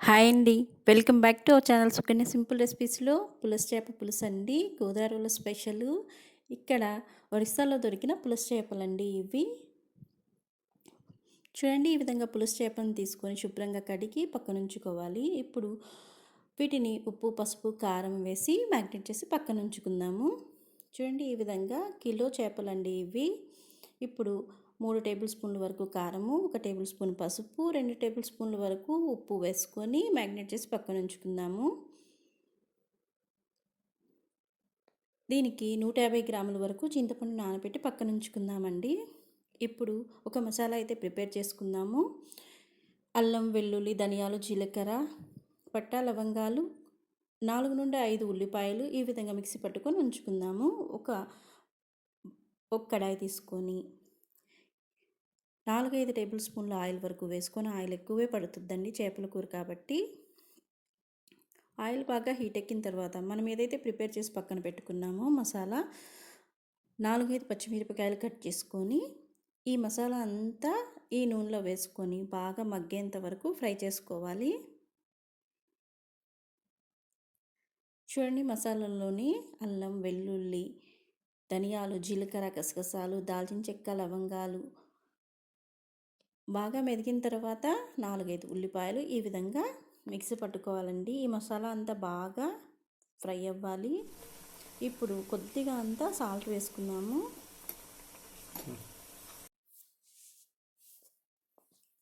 Hi అండి. Welcome back to our channel Sukanya simple రెసిపీస్‌లో పులస చేప పులుసు అండి. గోదావరిలో స్పెషలు. ఇక్కడ ఒరిస్సాలో దొరికిన పులస చేపలండి ఇవి. చూడండి ఈ విధంగా పులస చేపలను తీసుకొని శుభ్రంగా కడిగి పక్కనుంచుకోవాలి. ఇప్పుడు వీటిని ఉప్పు, పసుపు, కారం వేసి మ్యాగ్నేట్ చేసి పక్కన ఉంచుకుందాము చూడండి ఈ విధంగా కిలో చేపలండి ఇవి. ఇప్పుడు మూడు టేబుల్ స్పూన్ల వరకు కారము ఒక టేబుల్ స్పూన్ పసుపు రెండు టేబుల్ స్పూన్ల వరకు ఉప్పు వేసుకొని మ్యాగ్నేట్ చేసి పక్కన ఉంచుకుందాము. దీనికి నూట యాభై గ్రాముల వరకు చింతపండు నానబెట్టి పక్కన ఉంచుకుందామండి. ఇప్పుడు ఒక మసాలా అయితే ప్రిపేర్ చేసుకుందాము. అల్లం వెల్లుల్లి ధనియాలు జీలకర్ర పట్ట లవంగాలు నాలుగు నుండి ఐదు ఉల్లిపాయలు ఈ విధంగా మిక్సీ పట్టుకొని ఉంచుకుందాము. ఒక ఒక కడాయి తీసుకొని నాలుగైదు టేబుల్ స్పూన్ల ఆయిల్ వరకు వేసుకొని ఆయిల్ ఎక్కువే పడుతుందండి చేపల కూర కాబట్టి. ఆయిల్ బాగా హీట్ ఎక్కిన తర్వాత మనం ఏదైతే ప్రిపేర్ చేసి పక్కన పెట్టుకున్నామో మసాలా నాలుగైదు పచ్చిమిరపకాయలు కట్ చేసుకొని ఈ మసాలా అంతా ఈ నూనెలో వేసుకొని బాగా మగ్గేంత వరకు ఫ్రై చేసుకోవాలి. చూడండి మసాలాలోని అల్లం వెల్లుల్లి ధనియాలు జీలకర్ర గసగసాలు దాల్చిన చెక్క లవంగాలు బాగా మెదిగిన తర్వాత నాలుగైదు ఉల్లిపాయలు ఈ విధంగా మిక్సీ పట్టుకోవాలండి. ఈ మసాలా అంతా బాగా ఫ్రై అవ్వాలి. ఇప్పుడు కొద్దిగా అంతా సాల్ట్ వేసుకున్నాము.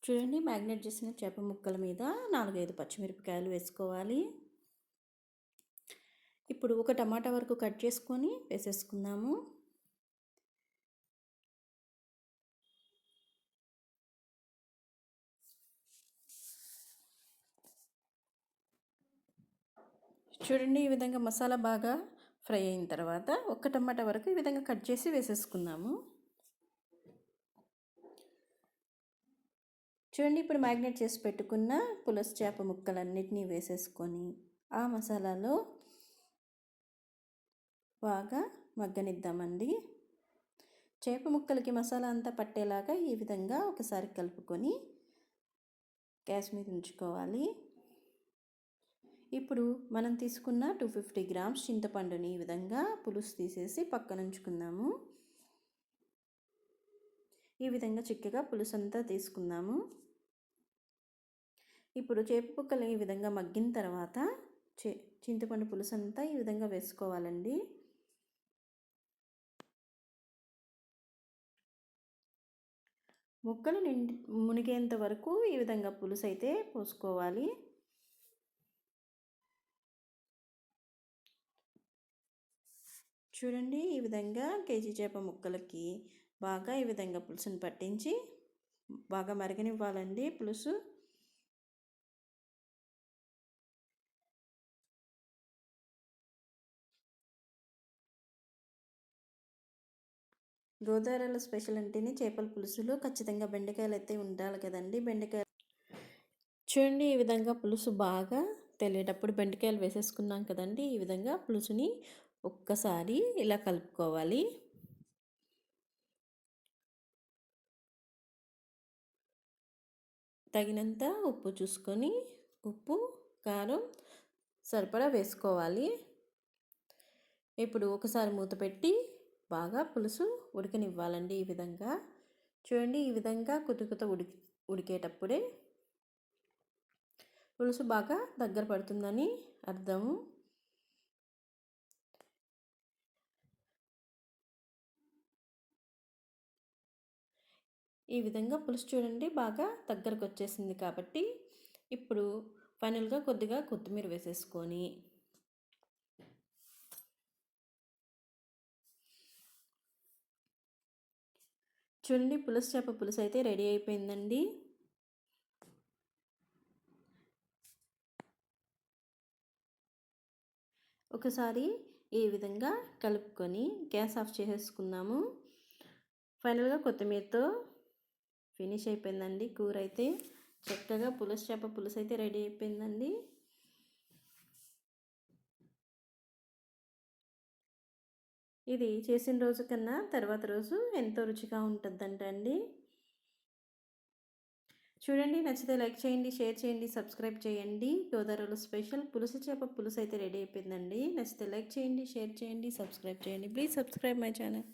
చూడండి మ్యాగ్నేట్ చేసిన చేప ముక్కల మీద నాలుగైదు పచ్చిమిరపకాయలు వేసుకోవాలి. ఇప్పుడు ఒక టమాటా వరకు కట్ చేసుకొని వేసేసుకుందాము. చూడండి ఈ విధంగా మసాలా బాగా ఫ్రై అయిన తర్వాత ఒక్క టమాటా వరకు ఈ విధంగా కట్ చేసి వేసేసుకుందాము. చూడండి ఇప్పుడు మ్యాగ్నేట్ చేసి పెట్టుకున్న పులస చేప ముక్కలన్నిటినీ వేసేసుకొని ఆ మసాలాలో బాగా మగ్గనిద్దామండి. చేప ముక్కలకి మసాలా అంతా పట్టేలాగా ఈ విధంగా ఒకసారి కలుపుకొని గ్యాస్ మీద ఉంచుకోవాలి. ఇప్పుడు మనం తీసుకున్న టూ ఫిఫ్టీ గ్రామ్స్ చింతపండుని ఈ విధంగా పులుసు తీసేసి పక్కన ఉంచుకుందాము. ఈ విధంగా చిక్కగా పులుసు అంతా తీసుకుందాము. ఇప్పుడు చేప ముక్కలు ఈ విధంగా మగ్గిన తర్వాత చింతపండు పులుసు అంతా ఈ విధంగా వేసుకోవాలండి. ముక్కలు నిండి మునిగేంత వరకు ఈ విధంగా పులుసు అయితే పోసుకోవాలి. చూడండి ఈ విధంగా కేజీ చేప ముక్కలకి బాగా ఈ విధంగా పులుసుని పట్టించి బాగా మరిగనివ్వాలండి పులుసు. గోదావరిలో స్పెషల్ అంటేనే చేపల పులుసులో. ఖచ్చితంగా బెండకాయలు అయితే ఉండాలి కదండి. బెండకాయ చూడండి ఈ విధంగా పులుసు బాగా తెలియటప్పుడు బెండకాయలు వేసేసుకున్నాం కదండి. ఈ విధంగా పులుసుని ఒక్కసారి ఇలా కలుపుకోవాలి. తగినంత ఉప్పు చూసుకొని ఉప్పు కారం సరిపడా వేసుకోవాలి. ఇప్పుడు ఒకసారి మూత పెట్టి బాగా పులుసు ఉడకనివ్వాలండి ఈ విధంగా. చూడండి ఈ విధంగా కుతుకుత ఉడికి ఉడికేటప్పుడే పులుసు బాగా దగ్గర పడుతుందని అర్థము ఈ విధంగా పులుసు చూడండి బాగా దగ్గరకు వచ్చేసింది కాబట్టి ఇప్పుడు ఫైనల్గా కొద్దిగా కొత్తిమీర వేసేసుకొని చూడండి పులుసు చేప పులుసు అయితే రెడీ అయిపోయిందండి. ఒకసారి ఈ విధంగా కలుపుకొని గ్యాస్ ఆఫ్ చేసేసుకున్నాము ఫైనల్గా కొత్తిమీరతో ఫినిష్ అయిపోయిందండి కూర అయితే. చక్కగా పులుసు చేప పులుసు అయితే రెడీ అయిపోయిందండి. ఇది చేసిన రోజు కన్నా తర్వాత రోజు ఎంతో రుచిగా ఉంటుందంట అండి. చూడండి నచ్చితే లైక్ చేయండి షేర్ చేయండి సబ్స్క్రైబ్ చేయండి. గోదావరిలో స్పెషల్ పులుసు చేప పులుసు అయితే రెడీ అయిపోయిందండి. నచ్చితే లైక్ చేయండి షేర్ చేయండి సబ్స్క్రైబ్ చేయండి. Please subscribe my channel.